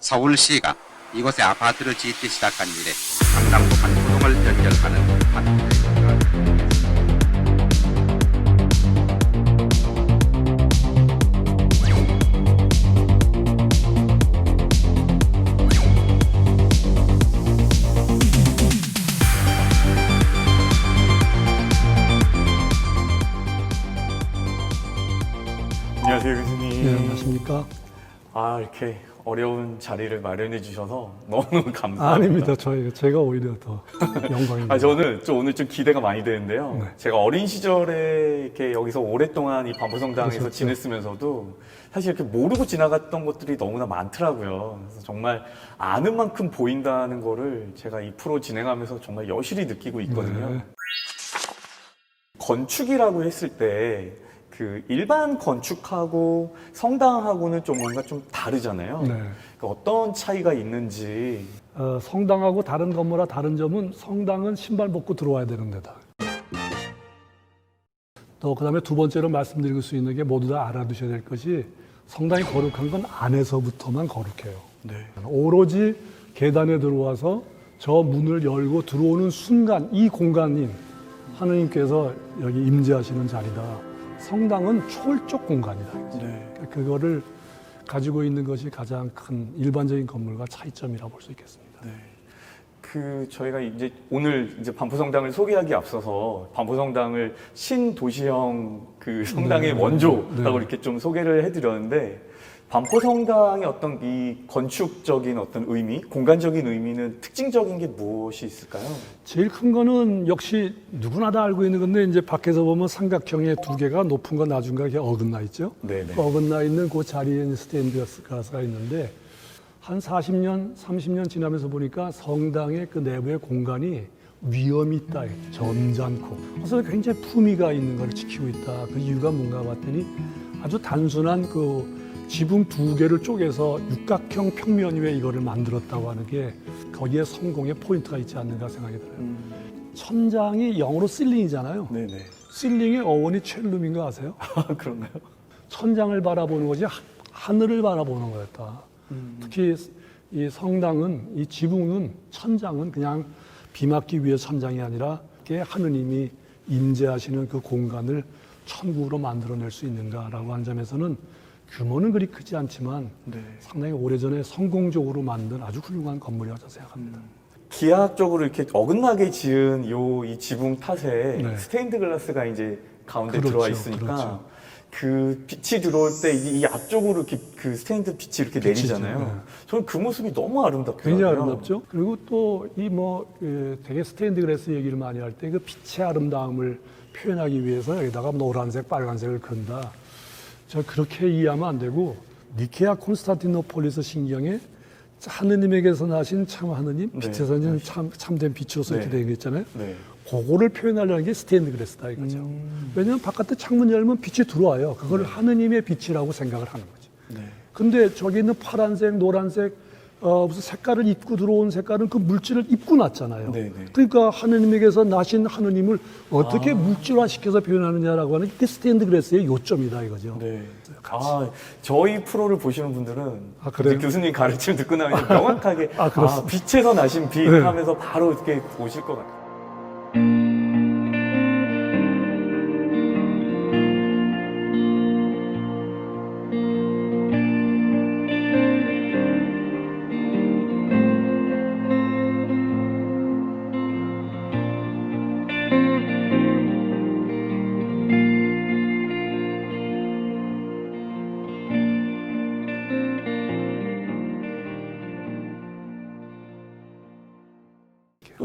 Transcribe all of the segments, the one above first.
서울시가 이곳에 아파트를 짓기 시작한 이래 상당부 한포동을 연결하는 아파트입니다. 안녕하세요 교수님. 네, 안녕하십니까? 아 이렇게 어려운 자리를 마련해 주셔서 너무 감사합니다. 아닙니다. 저희 제가 오히려 더 영광입니다. 아, 저는 좀 오늘 좀 기대가 많이 되는데요. 네. 제가 어린 시절에 이렇게 여기서 오랫동안 이 반포성당에서 그렇죠. 지냈으면서도 사실 이렇게 모르고 지나갔던 것들이 너무나 많더라고요. 그래서 정말 아는 만큼 보인다는 거를 제가 이 프로 진행하면서 정말 여실히 느끼고 있거든요. 네. 건축이라고 했을 때 그 일반 건축하고 성당하고는 좀 뭔가 좀 다르잖아요. 네. 그러니까 어떤 차이가 있는지 어, 성당하고 다른 건물과 다른 점은 성당은 신발 벗고 들어와야 되는 데다. 또 그다음에 두 번째로 말씀드릴 수 있는 게 모두 다 알아두셔야 될 것이 성당이 거룩한 건 안에서부터만 거룩해요. 네. 오로지 계단에 들어와서 저 문을 열고 들어오는 순간 이 공간인 하느님께서 여기 임재하시는 자리다. 성당은 초월적 공간이다. 네. 그거를 가지고 있는 것이 가장 큰 일반적인 건물과 차이점이라고 볼 수 있겠습니다. 네. 그 저희가 이제 오늘 이제 반포성당을 소개하기 앞서서 반포성당을 신도시형 그 성당의 네. 원조라고 네. 이렇게 좀 소개를 해드렸는데 반포 성당의 어떤 이 건축적인 어떤 의미, 공간적인 의미는 특징적인 게 무엇이 있을까요? 제일 큰 거는 역시 누구나 다 알고 있는 건데 이제 밖에서 보면 삼각형의 두 개가 높은 거 낮은 거 이렇게 어긋나 있죠. 네네. 그 어긋나 있는 그 자리에 스탠드 가스가 있는데 한 40년, 30년 지나면서 보니까 성당의 그 내부의 공간이 위험이 있다, 점잖고 그래서 굉장히 품위가 있는 걸 지키고 있다. 그 이유가 뭔가 봤더니 아주 단순한 그 지붕 두 개를 쪼개서 육각형 평면 위에 이거를 만들었다고 하는 게 거기에 성공의 포인트가 있지 않는가 생각이 들어요. 음, 천장이 영어로 실링이잖아요. 네네. 실링의 어원이 첼룸인 거 아세요? 아, 그런가요? 천장을 바라보는 것이 하- 하늘을 바라보는 거였다. 음. 특히 이 성당은 이 지붕은 천장은 그냥 비 맞기 위해 천장이 아니라 하느님이 임재하시는 그 공간을 천국으로 만들어낼 수 있는가라고 하는 점에서는 규모는 그리 크지 않지만 네. 상당히 오래전에 성공적으로 만든 아주 훌륭한 건물이라고 생각합니다. 기하학적으로 이렇게 어긋나게 지은 요 이 지붕 탓에 네. 스테인드 글라스가 이제 가운데 그렇죠, 들어와 있으니까 그렇죠. 그 빛이 들어올 때 이 앞쪽으로 이렇게 그 스테인드 빛이 이렇게 빛이죠, 내리잖아요. 네. 저는 그 모습이 너무 아름답더라고요. 굉장히 아름답죠. 그리고 또 이 뭐 되게 스테인드 그래스 얘기를 많이 할 때 그 빛의 아름다움을 표현하기 위해서 여기다가 노란색, 빨간색을 건다. 저 그렇게 이해하면 안 되고 니케아 콘스탄티노폴리스 신경에 하느님에게서 나신 참 하느님, 네, 빛에서 는 참, 참된 빛으로서 이렇게 네. 되어 있잖아요. 네. 그거를 표현하려는 게 스테인드 그래스다 이거죠. 왜냐하면 바깥에 창문 열면 빛이 들어와요. 그걸 하느님의 빛이라고 생각을 하는 거죠. 네. 근데 저기 있는 파란색, 노란색, 어, 무슨 색깔을 입고 들어온 색깔은 그 물질을 입고 났잖아요. 네, 네. 그러니까 하느님에게서 나신 하느님을 어떻게 물질화시켜서 표현하느냐라고 하는 게 스탠드 그래스의 요점이다 이거죠. 네. 아, 저희 프로를 보시는 분들은 아, 교수님 가르침 듣고 나면 명확하게 아, 아. 빛에서 나신 빛 네. 하면서 바로 이렇게 오실 것 같아요.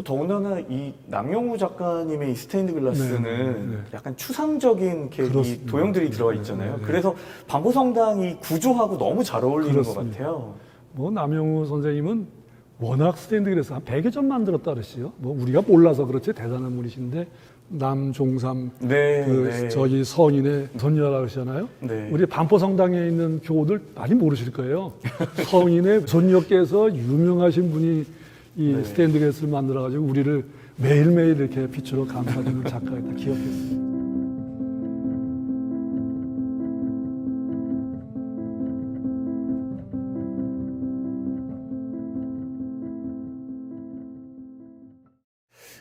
또 더군다나 이 남영우 작가님의 이 스테인드 글라스는 네, 네, 네. 약간 추상적인 이렇게 이 그렇습니다. 도형들이 들어가 네, 있잖아요. 네, 네. 그래서 반포성당이 구조하고 너무 잘 어울리는 것 그렇습니다. 같아요. 뭐 남영우 선생님은 워낙 스탠드 그래스 한 100여 점 만들었다 그러시요. 뭐 우리가 몰라서 그렇지 대단한 분이신데 남종삼 네, 그 네. 저기 성인의 손녀라 그러잖아요. 네. 우리 반포성당에 있는 교우들 많이 모르실 거예요. 성인의 손녀께서 유명하신 분이 이 네. 스탠드 그래스를 만들어 가지고 우리를 매일매일 이렇게 빛으로 감싸주는 작가였다 기억했습니다.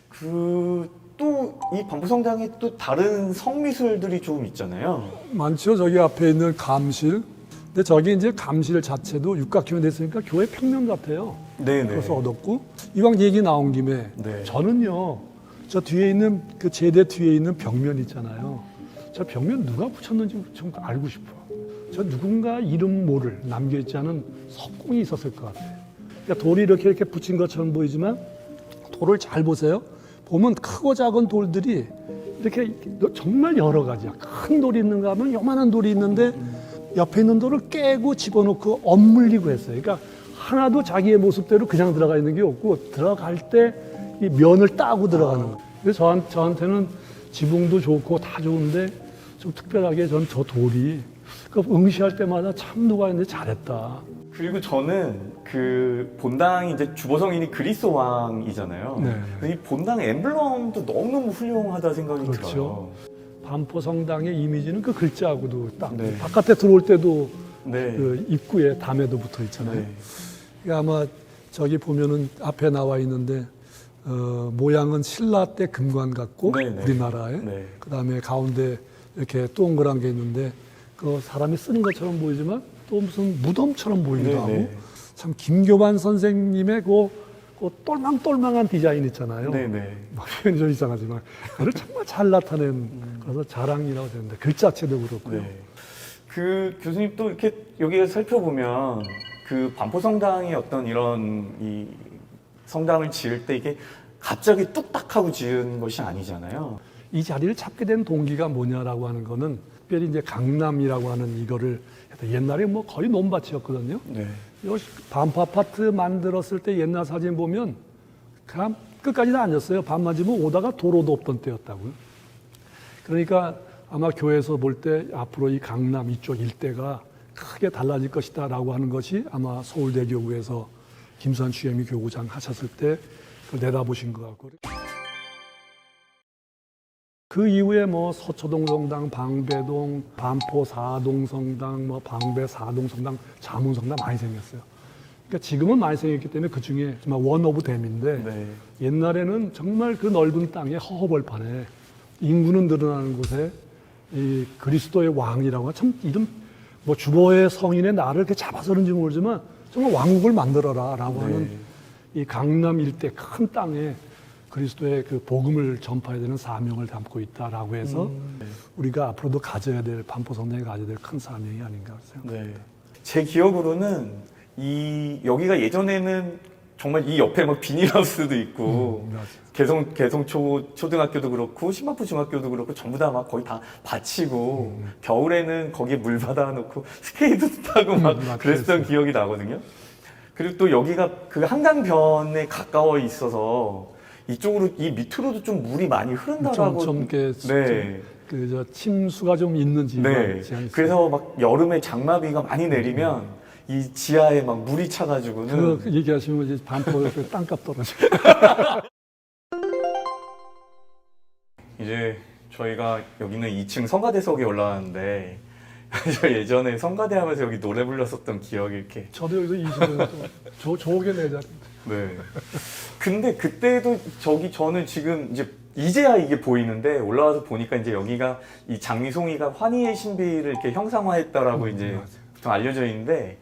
그또이 반부성당에 또 다른 성미술들이 좀 있잖아요. 많죠. 저기 앞에 있는 감실, 근데 저기 이제 감실 자체도 육각형이 됐으니까 교회 평면 같아요. 네네. 그래서 얻었고 이왕 얘기 나온 김에 네. 저는요 저 뒤에 있는 그 제대 뒤에 있는 벽면 있잖아요. 저 벽면 누가 붙였는지 좀 알고 싶어. 저 누군가 이름 모를 남겨있지 않은 석공이 있었을 것 같아요. 그러니까 돌이 이렇게 이렇게 붙인 것처럼 보이지만 돌을 잘 보세요. 보면 크고 작은 돌들이 이렇게 정말 여러 가지야. 큰 돌이 있는가 하면 요만한 돌이 있는데 옆에 있는 돌을 깨고 집어넣고 엇물리고 했어요. 그러니까 하나도 자기의 모습대로 그냥 들어가 있는 게 없고 들어갈 때 이 면을 따고 들어가는 거예요. 그래서 저한, 저한테는 지붕도 좋고 다 좋은데 좀 특별하게 전저 돌이 그 응시할 때마다 참 누가 있는데 잘했다. 그리고 저는 그 본당이 이제 주보성인이 그리스 왕이잖아요. 네. 이 본당 엠블럼도 너무너무 훌륭하다 생각이 그렇죠. 들어요. 반포 성당의 이미지는 그 글자하고도 딱 네. 바깥에 들어올 때도 네. 그 입구에 담에도 붙어 있잖아요. 네. 그러니까 아마 저기 보면은 앞에 나와 있는데 어, 모양은 신라 때 금관 같고 네, 네. 우리나라에 네. 그다음에 가운데 이렇게 동그란 게 있는데 그 사람이 쓰는 것처럼 보이지만 또 무슨 무덤처럼 보이기도 네, 하고 네. 참 김교반 선생님의 그, 그 똘망똘망한 디자인 있잖아요. 네네. 뭐 표현이 좀 이상하지만 그걸 정말 잘 나타낸 그래서 자랑이라고 되는데 글자체도 그렇고요. 네. 그 교수님 또 이렇게 여기에 살펴보면 그 반포성당의 어떤 이런 이 성당을 지을 때 이게 갑자기 뚝딱 하고 지은 것이 아니잖아요. 이 자리를 찾게 된 동기가 뭐냐라고 하는 거는 특별히 이제 강남이라고 하는 이거를 옛날에 뭐 거의 논밭이었거든요. 네. 요 반포 아파트 만들었을 때 옛날 사진 보면 그냥 끝까지 다 앉았어요. 반 맞으면 오다가 도로도 없던 때였다고요. 그러니까 아마 교회에서 볼 때 앞으로 이 강남 이쪽 일대가 크게 달라질 것이다 라고 하는 것이 아마 서울대교구에서 김수환 주임이 교구장 하셨을 때 내다보신 것 같고 그 이후에 뭐 서초동 성당, 방배동, 반포 사동 성당, 뭐 방배 사동 성당, 자문 성당 많이 생겼어요. 그러니까 지금은 많이 생겼기 때문에 그 중에 정말 원 오브 댐인데 네. 옛날에는 정말 그 넓은 땅에 허허벌판에 인구는 늘어나는 곳에 이 그리스도의 왕이라고 참 이름 뭐 주보의 성인의 나를 이렇게 잡아서 그런지 모르지만 정말 왕국을 만들어라라고 네. 하는 이 강남 일대 큰 땅에 그리스도의 그 복음을 전파해야 되는 사명을 담고 있다라고 해서 우리가 앞으로도 가져야 될 반포 성당에 가져야 될 큰 사명이 아닌가 생각합니다. 네. 제 기억으로는 이 여기가 예전에는 정말 이 옆에 막 비닐하우스도 있고 음. 개성 개성 초 초등학교도 그렇고 신마포 중학교도 그렇고 전부 다 막 거의 다 밭이고 음. 겨울에는 거기에 물 받아 놓고 스케이트 타고 막 음. 그랬던 기억이 나거든요. 그리고 또 여기가 그 한강변에 가까워 있어서 이쪽으로 이 밑으로도 좀 물이 많이 흐른다라고 좀, 좀 이렇게 네. 그저 침수가 좀 있는 지역 네. 그래서 막 여름에 장마비가 많이 내리면 이 지하에 막 물이 차가지고는 그 얘기하시면 이제 반포 그 땅값 떨어져. 이제 저희가 여기는 2층 성가대석에 올라왔는데 저 예전에 성가대 하면서 여기 노래 불렀었던 기억이 이렇게 저도 여기서 20년 저 저게 내 자리. 네. 근데 그때도 저기 저는 지금 이제 이제야 이게 보이는데 올라와서 보니까 이제 여기가 이 장미송이가 환희의 신비를 이렇게 형상화했다라고 음, 이제 맞아요. 좀 알려져 있는데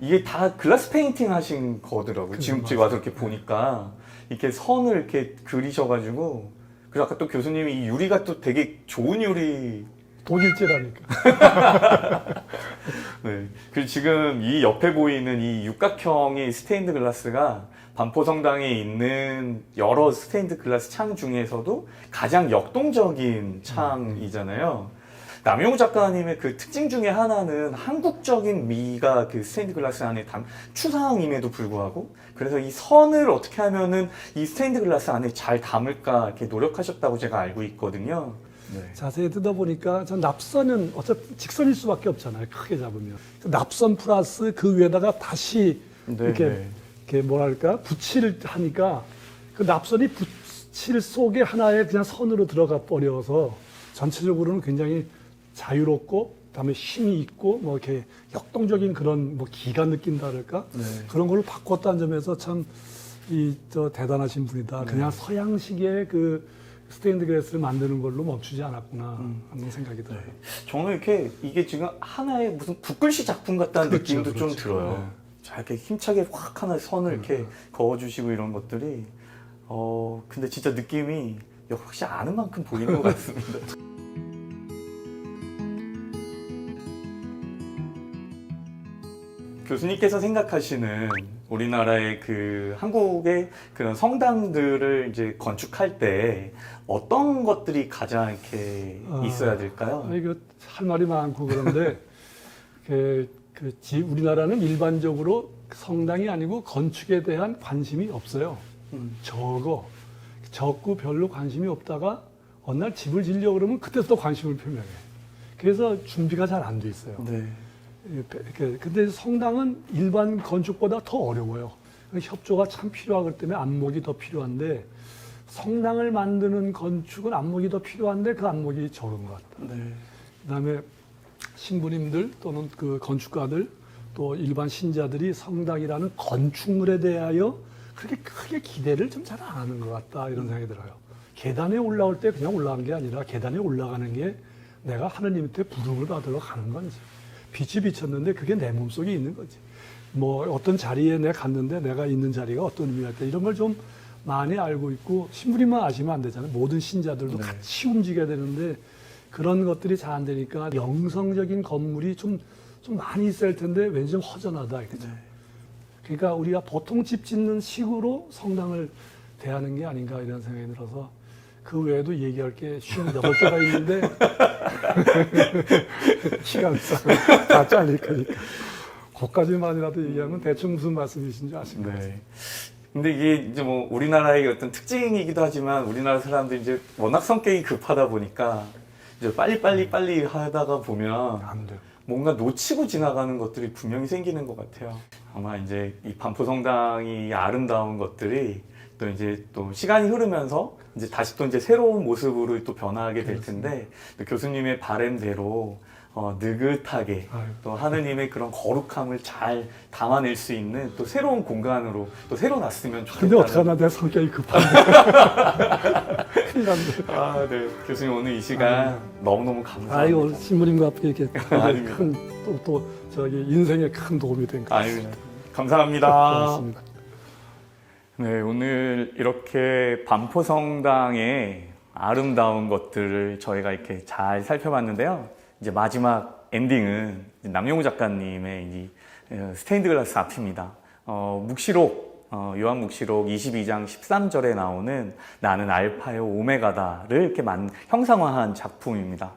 이게 다 글라스 페인팅 하신 거더라고요. 지금. 지금 와서 이렇게 보니까 이렇게 선을 이렇게 그리셔가지고 그리고 아까 또 교수님이 이 유리가 또 되게 좋은 유리 독일제라니까. 네. 그리고 지금 이 옆에 보이는 이 육각형의 스테인드 글라스가 반포성당에 있는 여러 스테인드 글라스 창 중에서도 가장 역동적인 창이잖아요. 남용우 작가님의 그 특징 중에 하나는 한국적인 미가 그 스테인드 글라스 안에 담, 추상임에도 불구하고 그래서 이 선을 어떻게 하면은 이 스테인드 글라스 안에 잘 담을까 이렇게 노력하셨다고 제가 알고 있거든요. 네. 자세히 뜯어보니까 저 납선은 어차피 직선일 수밖에 없잖아요. 크게 잡으면. 납선 플러스 그 위에다가 다시 네, 이렇게, 네. 이렇게 뭐랄까 붙이를 하니까 그 납선이 붙일 속에 하나의 그냥 선으로 들어가 버려서 전체적으로는 굉장히 자유롭고 그다음에 힘이 있고 뭐 이렇게 역동적인 그런 뭐 기가 느낀다 그럴까 네. 그런 걸로 바꿨다는 점에서 참 이 저 대단하신 분이다. 그냥 서양식의 그 스테인드 글라스를 만드는 걸로 멈추지 않았구나 하는 생각이 들어요. 저는 이렇게 이게 지금 하나의 무슨 붓글씨 작품 같다는 그렇죠, 느낌도 좀 그렇죠. 들어요. 네. 자, 이렇게 힘차게 확 하나 선을 이렇게 그어주시고 이런 것들이 어 근데 진짜 느낌이 역시 아는 만큼 보이는 것 같습니다. 교수님께서 생각하시는 우리나라의 그 한국의 그런 성당들을 이제 건축할 때 어떤 것들이 가장 이렇게 아, 있어야 될까요? 아, 이거 할 말이 많고 그런데 그, 그 지- 우리나라는 일반적으로 성당이 아니고 건축에 대한 관심이 없어요. 음. 적어. 적고 별로 관심이 없다가 어느 날 집을 지려고 그러면 그때부터 관심을 표명해. 그래서 준비가 잘 안 돼 있어요. 네. 예, 그- 근데 성당은 일반 건축보다 더 어려워요. 협조가 참 필요하기 때문에 안목이 더 필요한데 성당을 만드는 건축은 안목이 더 필요한데 그 안목이 적은 것 같다. 네. 그다음에 신부님들 또는 그 건축가들 또 일반 신자들이 성당이라는 건축물에 대하여 그렇게 크게 기대를 좀 잘 안 하는 것 같다 이런 생각이 들어요. 계단에 올라올 때 그냥 올라간 게 아니라 계단에 올라가는 게 내가 하느님한테 부름을 받으러 가는 건지 빛이 비쳤는데 그게 내 몸속에 있는 거지. 뭐 어떤 자리에 내가 갔는데 내가 있는 자리가 어떤 의미가 있다 이런 걸 좀 많이 알고 있고 신부님만 아시면 안 되잖아요. 모든 신자들도 네. 같이 움직여야 되는데 그런 것들이 잘 안 되니까 영성적인 건물이 좀, 좀 많이 있을 텐데 왠지 좀 허전하다. 그죠? 그러니까 우리가 보통 집 짓는 식으로 성당을 대하는 게 아닌가 이런 생각이 들어서 그 외에도 얘기할 게 쉬운 여덟 개가 있는데 시간상 다 잘릴 거니까 그까지만이라도 얘기하면 대충 무슨 말씀이신 줄 아실 거예요. 네. 근데 이게 이제 뭐 우리나라의 어떤 특징이기도 하지만 우리나라 사람들이 이제 워낙 성격이 급하다 보니까 이제 빨리 빨리 빨리 하다가 보면 안 돼요. 뭔가 놓치고 지나가는 것들이 분명히 생기는 것 같아요. 아마 이제 이 반포 성당이 아름다운 것들이 또 이제 또 시간이 흐르면서 이제 다시 또 이제 새로운 모습으로 또 변화하게 될 텐데 또 교수님의 바램대로 어, 느긋하게 아유. 또 하느님의 그런 거룩함을 잘 담아낼 수 있는 또 새로운 공간으로 또 새로 났으면 좋겠다. 근데 어떡하나 내 성격이 급한데 큰일 났네. 아, 네. 교수님 오늘 이 시간 너무너무 감사합니다. 아이고 신부님과 앞에 이렇게 아닙니다. 큰또 또 저기 인생에 큰 도움이 된것 아유, 같습니다. 감사합니다. 고맙습니다. 네, 오늘 이렇게 반포성당의 아름다운 것들을 저희가 이렇게 잘 살펴봤는데요. 이제 마지막 엔딩은 남용우 작가님의 이 어, 스테인드 글라스 앞입니다. 어, 묵시록, 어, 요한 묵시록 22장 13절에 나오는 나는 알파요 오메가다를 이렇게 만, 형상화한 작품입니다.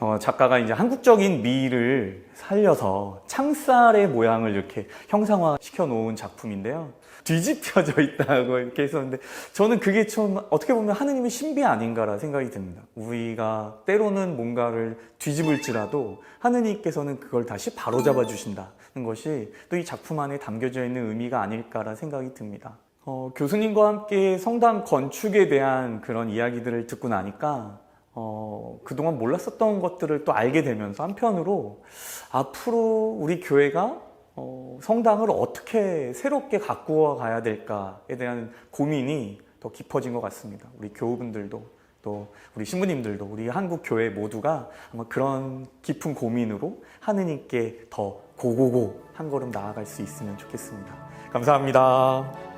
어, 작가가 이제 한국적인 미를 살려서 창살의 모양을 이렇게 형상화 시켜 놓은 작품인데요. 뒤집혀져 있다고 이렇게 했었는데 저는 그게 좀 어떻게 보면 하느님의 신비 아닌가라 생각이 듭니다. 우리가 때로는 뭔가를 뒤집을지라도 하느님께서는 그걸 다시 바로잡아 주신다는 것이 또 이 작품 안에 담겨져 있는 의미가 아닐까라 생각이 듭니다. 어, 교수님과 함께 성당 건축에 대한 그런 이야기들을 듣고 나니까 어, 그동안 몰랐었던 것들을 또 알게 되면서 한편으로 앞으로 우리 교회가 어, 성당을 어떻게 새롭게 가꾸어 가야 될까에 대한 고민이 더 깊어진 것 같습니다. 우리 교우분들도 또 우리 신부님들도 우리 한국 교회 모두가 아마 그런 깊은 고민으로 하느님께 더 고고고 한 걸음 나아갈 수 있으면 좋겠습니다. 감사합니다.